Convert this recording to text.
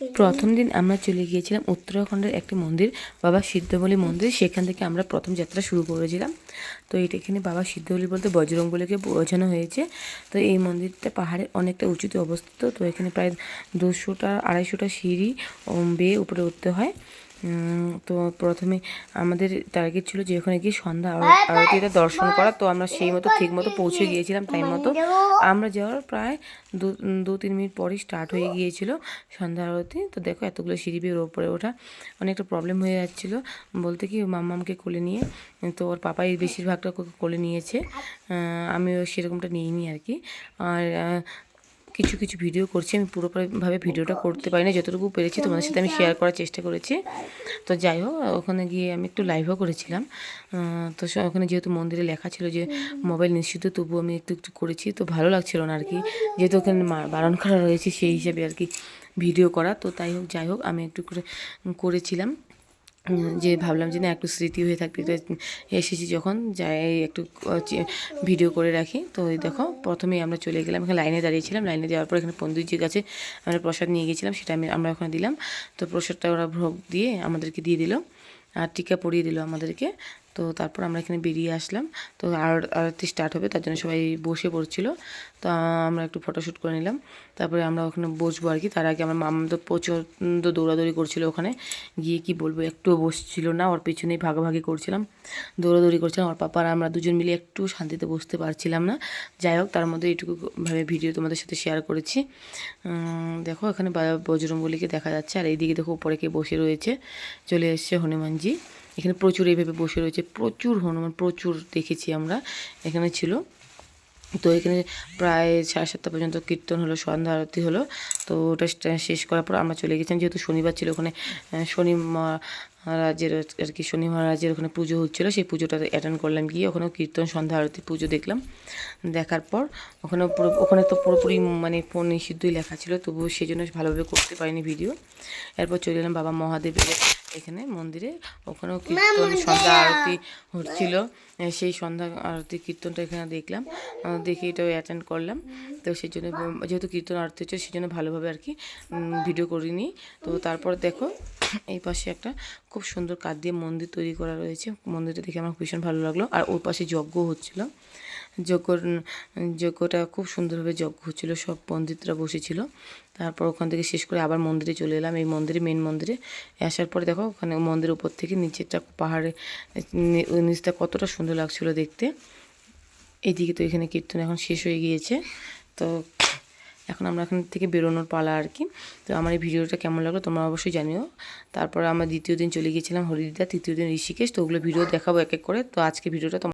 প্রথম দিন আমরা চলে গিয়েছিলাম উত্তরাখণ্ডের একটি মন্দির, বাবা সিদ্ধবলী মন্দির। সেখান থেকে আমরা প্রথম যাত্রা শুরু করেছিলাম। তো এটা এখানে বাবা সিদ্ধবলী বলতে বজরং বলেকে বোঝানো হয়েছে। তো এই মন্দিরটা পাহাড়ে অনেকটা উঁচুতে অবস্থিত। তো এখানে প্রায় দুশোটা, আড়াইশোটা সিঁড়ি বেয়ে উপরে উঠতে হয়। তো প্রথমে আমাদের টার্গেট ছিল যে ওখানে গিয়ে সন্ধ্যা আরো- আরতিটা দর্শন করা। তো আমরা সেই মতো ঠিক মতো পৌঁছে গিয়েছিলাম টাইম মতো। আমরা যাওয়ার প্রায় দু দু তিন মিনিট পরই স্টার্ট হয়ে গিয়েছিল সন্ধ্যা আরতি। তো দেখো এতগুলো সিঁড়ি বেয়ে ওপরে ওঠা অনেকটা প্রবলেম হয়ে যাচ্ছিল। বলতে কি মাম্মামকে কোলে নিয়ে তো ওর পাপাই বেশিরভাগটা কোলে নিয়েছে। আমিও সেরকমটা নিইনি আর কি। আর কিছু কিছু ভিডিও করছি আমি পুরোপুরিভাবে ভিডিওটা করতে পারি না যতটুকু পেরেছি তোমাদের সাথে আমি শেয়ার করার চেষ্টা করেছি। তো যাই হোক ওখানে গিয়ে আমি একটু লাইভও করেছিলাম। তো ওখানে যেহেতু মন্দিরে লেখা ছিল যে মোবাইল নিশ্চিত তবুও আমি একটু একটু করেছি তো ভালো লাগছিল না আর কি। যেহেতু ওখানে বারণ করা রয়েছে সেই হিসাবে আর কি ভিডিও করা। তো তাই হোক যাই হোক আমি একটু করে করেছিলাম। যে ভাবলাম যে না, একটু স্মৃতি হয়ে থাকবে এসেছি যখন, যাই একটু ভিডিও করে রাখি। তো এই দেখো, প্রথমেই আমরা চলে গেলাম, এখানে লাইনে দাঁড়িয়েছিলাম। লাইনে যাওয়ার পর এখানে পন্ডিতজির কাছে আমরা প্রসাদ নিয়ে গেছিলাম, সেটা আমি, আমরা ওখানে দিলাম। তো প্রসাদটা ওরা ভোগ দিয়ে আমাদেরকে দিয়ে দিল, আর টিকা পরিয়ে দিল আমাদেরকে। তো তারপর আমরা এখানে বেরিয়ে আসলাম। তো আর আরতি স্টার্ট হবে, তার জন্য সবাই বসে পড়ছিল। তো আমরা একটু ফটোশ্যুট করে নিলাম। তারপরে আমরা ওখানে বসবো আর কি। তার আগে আমার মামা তো প্রচণ্ড দৌড়াদৌড়ি করছিল ওখানে। গিয়ে কি বলব, একটুও বসছিল না। ওর পেছনেই ভাগাভাগি করছিলাম, দৌড়াদৌড়ি করছিলাম। ওর পাপা আর আমরা দুজন মিলে একটু শান্তিতে বসতে পারছিলাম না। যাই হোক, তার মধ্যে এইটুকু ভাবে ভিডিও তোমাদের সাথে শেয়ার করেছি। দেখো, এখানে বা- বজরংবলীকে দেখা যাচ্ছে। আর এইদিকে দেখো, উপরে কে বসে রয়েছে। চলে এসছে হনুমানজি। এখানে প্রচুর এইভাবে বসে রয়েছে, প্রচুর হনুমান, প্রচুর দেখেছি আমরা। এখানে ছিল, তো এখানে প্রায় সাড়ে সাতটা পর্যন্ত কীর্তন হলো, সন্ধ্যা আরতি হলো। তো ওটা শেষ করার পর আমরা চলে গেছিলাম, যেহেতু শনিবার ছিল ওখানে শনি মহারাজের আর কি, শনি মহারাজের ওখানে পুজো হচ্ছিল, সেই পুজোটা অ্যাটেন্ড করলাম গিয়ে, ওখানেও কীর্তন, সন্ধ্যা আরতি, পুজো দেখলাম। দেখার পর ওখানে পুরো, ওখানে তো পুরোপুরি মানে ফোন নিষিদ্ধই লেখা ছিল, তবুও সেই জন্য ভালোভাবে করতে পারিনি ভিডিও। এরপর চলে এলাম বাবা মহাদেবের এখানে মন্দিরে ওখানেও কীর্তন সন্ধ্যা আরতি হচ্ছিল। সেই সন্ধ্যা আরতি কীর্তনটা এখানে দেখলাম। দেখে এটাও অ্যাটেন্ড করলাম। তো সেই জন্য যেহেতু কীর্তন আরতি হচ্ছে সেই জন্য ভালোভাবে আর কি ভিডিও করিনি। তো তারপর দেখো এই পাশে একটা খুব সুন্দর কাঠ দিয়ে মন্দির তৈরি করা রয়েছে। মন্দিরটা দেখে আমার ভীষণ ভালো লাগল। আর ওর পাশে যজ্ঞ হচ্ছিল। যজ্ঞ যজ্ঞটা খুব সুন্দরভাবে যজ্ঞ হচ্ছিল সব পণ্ডিতরা বসেছিল। তারপর ওখান থেকে শেষ করে আবার মন্দিরে চলে এলাম। এই মন্দিরে মেন মন্দিরে। আসার পরে দেখো, ওখানে মন্দিরের উপর থেকে নিচেরটা পাহাড়ে নিচটা কতটা সুন্দর লাগছিল দেখতে। এইদিকে তো এখানে কীর্তন এখন শেষ হয়ে গিয়েছে। তো এখন আমরা এখান থেকে বেরোনোর পালা আর কি। তো আমার এই ভিডিওটা কেমন লাগল তোমরা অবশ্যই জানিও। তারপরে আমরা দ্বিতীয় দিন চলে গিয়েছিলাম হরিদিদা তৃতীয় দিন ঋষিকেশ। তো ওগুলো ভিডিও দেখাবো এক এক করে। তো আজকে ভিডিওটা